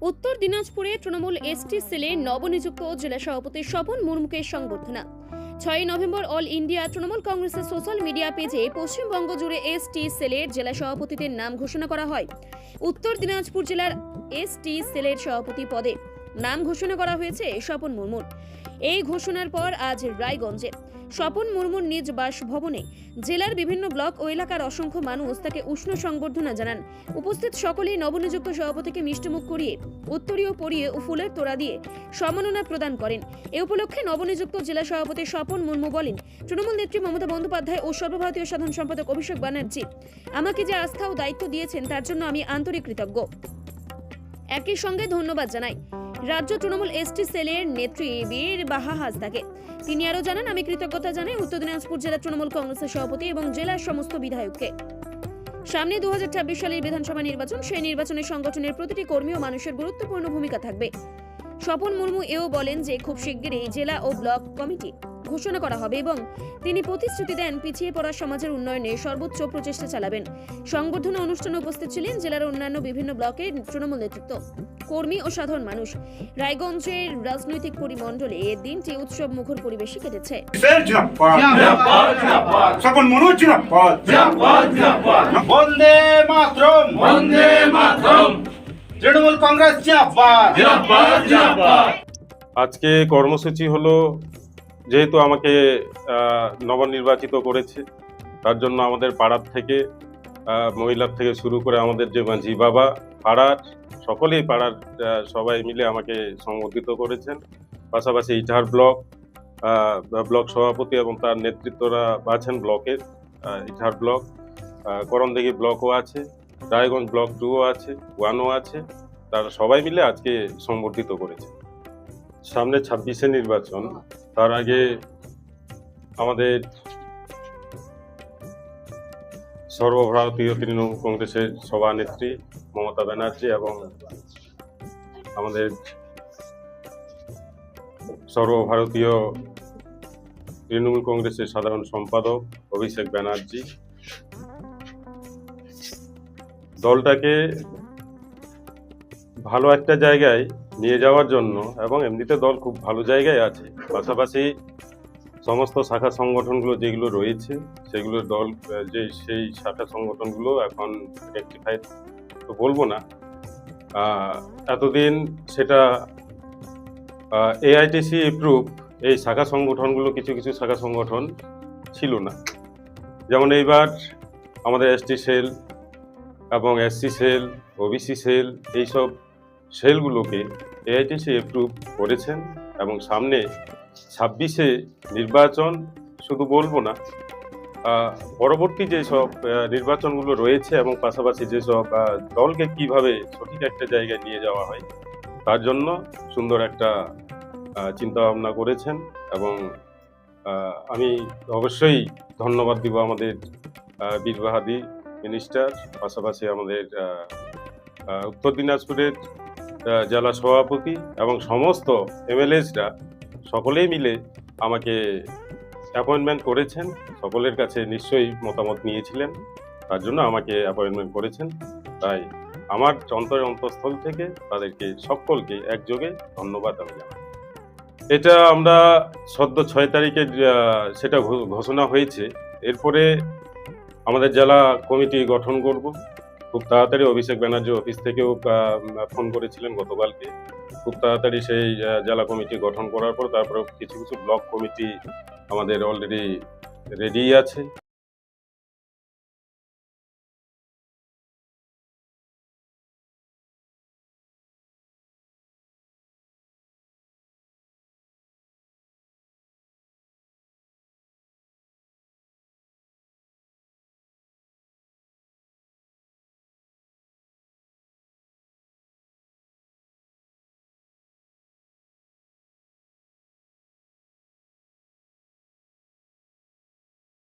উত্তর দিনাজপুরে তৃণমূল এসটি সেলে নবনিযুক্ত জেলা সভাপতি স্বপন মুর্মুকে সংবর্ধনা। ছয় নভেম্বর অল ইন্ডিয়া তৃণমূল কংগ্রেসের সোশ্যাল মিডিয়া পেজে পশ্চিমবঙ্গ জুড়ে এসটি সেলের জেলা সভাপতিদের নাম ঘোষণা করা হয়। উত্তর দিনাজপুর জেলার এসটি সেলের সভাপতি পদে নাম ঘোষণা করা হয়েছে স্বপন মুর্মুর। এই ঘোষণার পর আজ রায়গঞ্জে। স্বপন মুর্মুর নিজ বাসভবনে জেলার বিভিন্ন ব্লক ও এলাকার অসংখ্য মানুষ তাকে উষ্ণ সংবর্ধনা জানান। উপস্থিত সকলেই নবনিযুক্ত সভাপতিকে মিষ্টিমুখ করিয়ে, উত্তরীয় পরিয়ে ও ফুলের তোড়া দিয়ে সম্মাননা প্রদান করেন। এ উপলক্ষে নবনিযুক্ত জেলা সভাপতি স্বপন মুর্মু বলেন, তৃণমূল নেত্রী মমতা বন্দ্যোপাধ্যায় ও সর্বভারতীয় সাধারণ সম্পাদক অভিষেক ব্যানার্জি, আমাকে যে আস্থা ও দায়িত্ব দিয়েছেন তার জন্য আমি আন্তরিক কৃতজ্ঞ। একই সঙ্গে ধন্যবাদ জানাই রাজ্য তৃণমূল এসটি সেলের নেত্রী বীর বাহা হাসদাকে তিনি আরও জানান, আমি কৃতজ্ঞতা জানাই উত্তর দিনাজপুর জেলা তৃণমূল কংগ্রেসের সভাপতি এবং জেলার সমস্ত বিধায়ককে। সামনে দু হাজার ছাব্বিশ সালের বিধানসভা নির্বাচন, সেই নির্বাচনে সংগঠনের প্রতিটি কর্মী ও মানুষের গুরুত্বপূর্ণ ভূমিকা থাকবে। স্বপন মুর্মু এও বলেন যে, খুব শিগগিরই জেলা ও ব্লক কমিটি ঘোষণা করা হবে এবং তিনি প্রতিশ্রুতি দেন পিছিয়ে পড়া সমাজের উন্নয়নে সর্বোচ্চ প্রচেষ্টা চালাবেন। সংবর্ধনা অনুষ্ঠানে উপস্থিত ছিলেন জেলার অন্যান্য বিভিন্ন ব্লকের তৃণমূল নেতৃত্ব কর্মী ও সাধারণ মানুষ। রায়গঞ্জের রাজনৈতিক পরিমণ্ডলে এ দিনটি উৎসব মুখর পরিবেশে কেটেছে। তৃণমূল কংগ্রেস জিনাপাদ জিন্দাবাদ জিন্দাবাদ আজকে কর্মসূচি হলো যেহেতু আমাকে নবনির্বাচিত করেছে, তার জন্য আমাদের পাড়ার থেকে মহিলার থেকে শুরু করে আমাদের যে মাঝি বাবা, পাড়ার সকলেই পাড়ার সবাই মিলে আমাকে সংবর্ধিত করেছেন। পাশাপাশি ইটার ব্লক ব্লক সভাপতি এবং তার নেতৃত্বরা আছেন ব্লকের ইটার ব্লক করণদিঘি ব্লকও আছে, রায়গঞ্জ ব্লক টুও আছে, ওয়ানও আছে, তারা সবাই মিলে আজকে সংবর্ধিত করেছে। সামনে ছাব্বিশে নির্বাচন তার আগে আমাদের সর্বভারতীয় তৃণমূল কংগ্রেসের সভানেত্রী মমতা ব্যানার্জি এবং আমাদের সর্বভারতীয় তৃণমূল কংগ্রেসের সাধারণ সম্পাদক অভিষেক ব্যানার্জি। দলটাকে ভালো একটা জায়গায় নিয়ে যাওয়ার জন্য এবং এমনিতে দল খুব ভালো জায়গায় আছে। পাশাপাশি সমস্ত শাখা সংগঠনগুলো যেগুলো রয়েছে, সেগুলো দল যে সেই শাখা সংগঠনগুলো এখন রেক্টিফাইড তো বলব না। এতদিন সেটা এআইটিসি এপ্রুভ এই শাখা সংগঠনগুলো কিছু কিছু শাখা সংগঠন ছিল না। যেমন এইবার আমাদের এসটি সেল এবং এসসি সেল ওবিসি সেল এইসব সেলগুলোকে এআইটিসি এপ্রুভ করেছেন এবং সামনে ছাব্বিশে নির্বাচন শুধু বলব না পরবর্তী যেসব নির্বাচনগুলো রয়েছে এবং পাশাপাশি যেসব দলকে কীভাবে সঠিক একটা জায়গায় নিয়ে যাওয়া হয় তার জন্য সুন্দর একটা চিন্তা ভাবনা করেছেন এবং আমি অবশ্যই ধন্যবাদ দিব আমাদের আহ, বীর বাহাদি মিনিস্টার পাশাপাশি আমাদের উত্তর দিনাজপুরের জেলা সভাপতি এবং সমস্ত এমএলএসরা সকলেই মিলে আমাকে অ্যাপয়েন্টমেন্ট করেছেন। সকলের কাছে নিশ্চয়ই মতামত নিয়েছিলেন। তার জন্য আমাকে অ্যাপয়েন্টমেন্ট করেছেন। তাই আমার অন্তরের অন্তঃস্থল থেকে তাদেরকে সকলকে একযোগে ধন্যবাদ আমি জানাই। এটা আমরা সদ্য ছয় তারিখে সেটা ঘোষণা হয়েছে। এরপরে আমাদের জেলা কমিটি গঠন করব। খুব তাড়াতাড়ি অভিষেক ব্যানার্জি অফিস থেকেও ফোন করেছিলেন গতকালকে। খুব তাড়াতাড়ি সেই জেলা কমিটি গঠন করার পর তারপর কিছু কিছু ব্লক কমিটি আমাদের অলরেডি রেডি আছে।